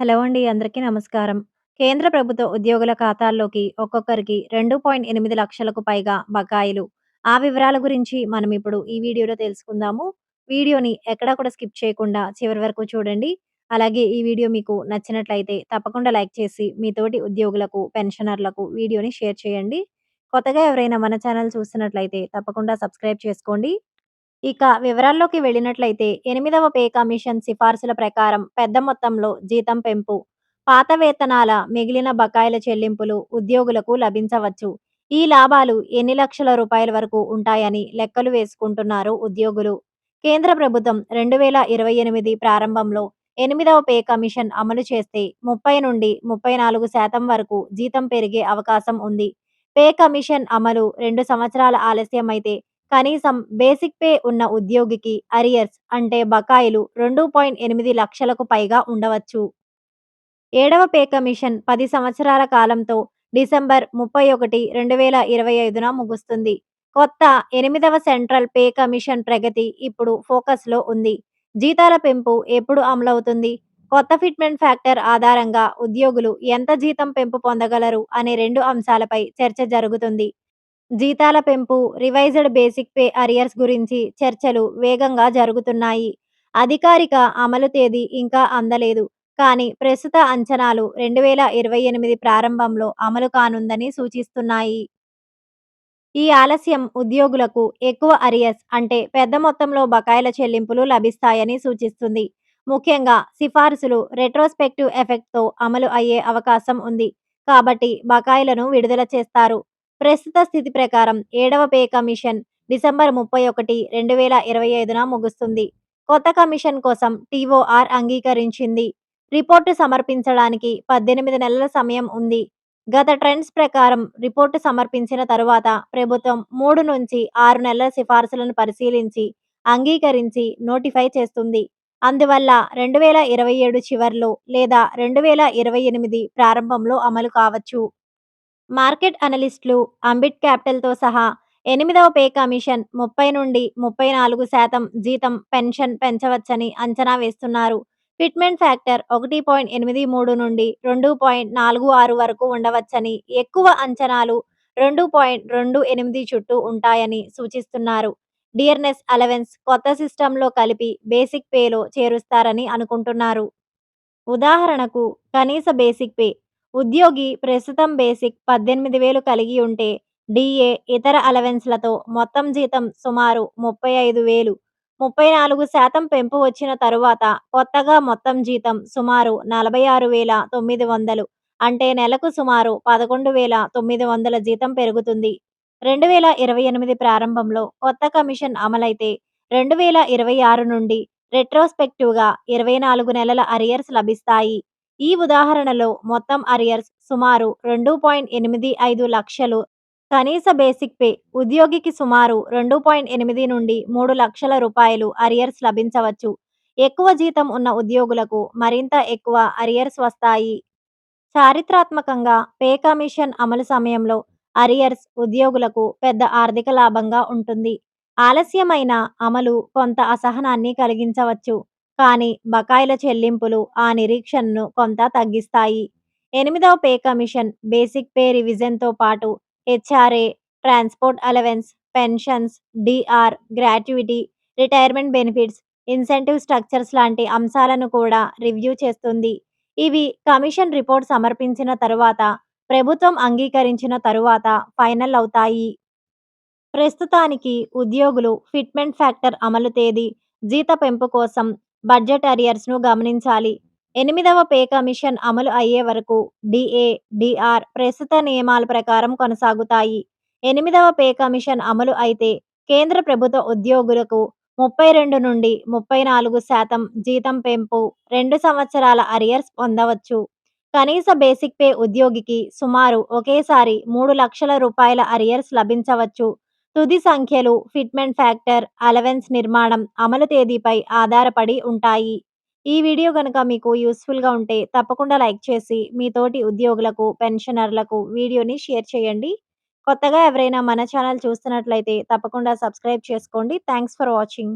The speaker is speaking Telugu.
హలో అండి. అందరికీ నమస్కారం. కేంద్ర ప్రభుత్వ ఉద్యోగుల ఖాతాల్లోకి ఒక్కొక్కరికి 2.8 లక్షలకు పైగా బకాయిలు. ఆ వివరాల గురించి మనం ఇప్పుడు ఈ వీడియోలో తెలుసుకుందాము. వీడియోని ఎక్కడా కూడా స్కిప్ చేయకుండా చివరి వరకు చూడండి. అలాగే ఈ వీడియో మీకు నచ్చినట్లయితే తప్పకుండా లైక్ చేసి మీ తోటి ఉద్యోగులకు, పెన్షనర్లకు వీడియోని షేర్ చేయండి. కొత్తగా ఎవరైనా మన ఛానల్ చూస్తున్నట్లయితే తప్పకుండా సబ్స్క్రైబ్ చేసుకోండి. ఇక వివరాల్లోకి వెళ్ళినట్లయితే ఎనిమిదవ పే కమిషన్ సిఫార్సుల ప్రకారం పెద్ద మొత్తంలో జీతం పెంపు పాత వేతనాల మిగిలిన బకాయిల చెల్లింపులు ఉద్యోగులకు లభించవచ్చు. ఈ లాభాలు ఎన్ని లక్షల రూపాయల వరకు ఉంటాయని లెక్కలు వేసుకుంటున్నారు ఉద్యోగులు. కేంద్ర ప్రభుత్వం రెండు వేల ఇరవై ఎనిమిది ప్రారంభంలో ఎనిమిదవ పే కమిషన్ అమలు చేస్తే ముప్పై నుండి ముప్పై నాలుగు శాతం వరకు జీతం పెరిగే అవకాశం ఉంది. పే కమిషన్ అమలు రెండు సంవత్సరాల ఆలస్యమైతే కనీసం బేసిక్ పే ఉన్న ఉద్యోగికి అరియర్స్ అంటే బకాయిలు రెండు పాయింట్ ఎనిమిది లక్షలకు పైగా ఉండవచ్చు. ఏడవ పే కమిషన్ పది సంవత్సరాల కాలంతో డిసెంబర్ ముప్పై ఒకటి రెండు వేల ఇరవై ఐదున ముగుస్తుంది. కొత్త ఎనిమిదవ సెంట్రల్ పే కమిషన్ ప్రగతి ఇప్పుడు ఫోకస్లో ఉంది. జీతాల పెంపు ఎప్పుడు అమలవుతుంది? కొత్త ఫిట్మెంట్ ఫ్యాక్టర్ ఆధారంగా ఉద్యోగులు ఎంత జీతం పెంపు పొందగలరు అనే రెండు అంశాలపై చర్చ జరుగుతుంది. జీతాల పెంపు రివైజ్డ్ బేసిక్ పే అరియర్స్ గురించి చర్చలు వేగంగా జరుగుతున్నాయి. అధికారిక అమలు తేదీ ఇంకా అందలేదు. కానీ ప్రస్తుత అంచనాలు రెండు వేల ఇరవై ఎనిమిది ప్రారంభంలో అమలు కానుందని సూచిస్తున్నాయి. ఈ ఆలస్యం ఉద్యోగులకు ఎక్కువ అరియర్స్ అంటే పెద్ద మొత్తంలో బకాయిల చెల్లింపులు లభిస్తాయని సూచిస్తుంది. ముఖ్యంగా సిఫార్సులు రెట్రోస్పెక్టివ్ ఎఫెక్ట్తో అమలు అయ్యే అవకాశం ఉంది. కాబట్టి బకాయిలను విడుదల చేస్తారు. ప్రస్తుత స్థితి ప్రకారం ఏడవ పే కమిషన్ డిసెంబర్ ముప్పై ఒకటి రెండు వేల ఇరవై ఐదున ముగుస్తుంది. కొత్త కమిషన్ కోసం టీఓఆర్ అంగీకరించింది. రిపోర్టు సమర్పించడానికి పద్దెనిమిది నెలల సమయం ఉంది. గత ట్రెండ్స్ ప్రకారం రిపోర్టు సమర్పించిన తరువాత ప్రభుత్వం మూడు నుంచి ఆరు నెలల సిఫార్సులను పరిశీలించి అంగీకరించి నోటిఫై చేస్తుంది. అందువల్ల రెండు వేల ఇరవై ఏడు చివర్లో లేదా రెండు వేల ఇరవై ఎనిమిది ప్రారంభంలో అమలు కావచ్చు. మార్కెట్ అనలిస్టులు అంబిట్ క్యాపిటల్తో సహా ఎనిమిదవ పే కమిషన్ ముప్పై నుండి ముప్పై నాలుగు శాతం జీతం పెన్షన్ పెంచవచ్చని అంచనా వేస్తున్నారు. ఫిట్మెంట్ ఫ్యాక్టర్ ఒకటి పాయింట్ ఎనిమిది మూడు నుండి రెండు పాయింట్ నాలుగు ఆరు వరకు ఉండవచ్చని ఎక్కువ అంచనాలు రెండు పాయింట్ రెండు ఎనిమిది చుట్టూ ఉంటాయని సూచిస్తున్నారు. డియర్నెస్ అలవెన్స్ కొత్త సిస్టంలో కలిపి బేసిక్ పేలో చేరుస్తారని అనుకుంటున్నారు. ఉదాహరణకు కనీస బేసిక్ పే ఉద్యోగి ప్రస్తుతం బేసిక్ పద్దెనిమిది వేలు కలిగి ఉంటే డిఏ ఇతర అలవెన్స్లతో మొత్తం జీతం సుమారు ముప్పై ఐదు వేలు. ముప్పై నాలుగు శాతం పెంపు వచ్చిన తరువాత కొత్తగా మొత్తం జీతం సుమారు నలభై ఆరు వేల తొమ్మిది వందలు అంటే నెలకు సుమారు పదకొండు వేల తొమ్మిది వందల జీతం పెరుగుతుంది. రెండు వేల ఇరవై ఎనిమిది ప్రారంభంలో కొత్త కమిషన్ అమలైతే రెండు వేల ఇరవై ఆరు నుండి రెట్రోస్పెక్టివ్గా ఇరవై నాలుగు నెలల అరియర్స్ లభిస్తాయి. ఈ ఉదాహరణలో మొత్తం అరియర్స్ సుమారు రెండు పాయింట్ ఎనిమిది ఐదు లక్షలు. కనీస బేసిక్ పే ఉద్యోగికి సుమారు రెండు పాయింట్ ఎనిమిది నుండి మూడు లక్షల రూపాయలు అరియర్స్ లభించవచ్చు. ఎక్కువ జీతం ఉన్న ఉద్యోగులకు మరింత ఎక్కువ అరియర్స్ వస్తాయి. చారిత్రాత్మకంగా పే కమిషన్ అమలు సమయంలో అరియర్స్ ఉద్యోగులకు పెద్ద ఆర్థిక లాభంగా ఉంటుంది. ఆలస్యమైన అమలు కొంత అసహనాన్ని కలిగించవచ్చు. కానీ బకాయిల చెల్లింపులు ఆ నిరీక్షణను కొంత తగ్గిస్తాయి. ఎనిమిదవ పే కమిషన్ బేసిక్ పే రివిజన్తో పాటు HRA transport allowance pensions DR gratuity retirement benefits incentive structures లాంటి అంశాలను కూడా రివ్యూ చేస్తుంది. ఇవి కమిషన్ రిపోర్ట్ సమర్పించిన తరువాత ప్రభుత్వం అంగీకరించిన తరువాత ఫైనల్ అవుతాయి. ప్రస్తుతానికి ఉద్యోగులు ఫిట్మెంట్ ఫ్యాక్టర్ అమలు తేదీ జీత పెంపు కోసం బడ్జెట్ అరియర్స్ను గమనించాలి. ఎనిమిదవ పే కమిషన్ అమలు అయ్యే వరకు డిఏ డిఆర్ ప్రస్తుత నియమాల ప్రకారం కొనసాగుతాయి. ఎనిమిదవ పే కమిషన్ అమలు అయితే కేంద్ర ప్రభుత్వ ఉద్యోగులకు ముప్పై రెండు నుండి ముప్పై నాలుగు శాతం జీతం పెంపు రెండు సంవత్సరాల అరియర్స్ పొందవచ్చు. కనీస బేసిక్ పే ఉద్యోగికి సుమారు ఒకేసారి మూడు లక్షల రూపాయల అరియర్స్ లభించవచ్చు. తుది సంఖ్యలు ఫిట్మెంట్ ఫ్యాక్టర్ అలవెన్స్ నిర్మాణం అమలు తేదీపై ఆధారపడి ఉంటాయి. ఈ వీడియో కనుక మీకు యూస్ఫుల్గా ఉంటే తప్పకుండా లైక్ చేసి మీ తోటి ఉద్యోగులకు పెన్షనర్లకు వీడియోని షేర్ చేయండి. కొత్తగా ఎవరైనా మన ఛానల్ చూస్తున్నట్లయితే తప్పకుండా సబ్స్క్రైబ్ చేసుకోండి. Thanks for watching.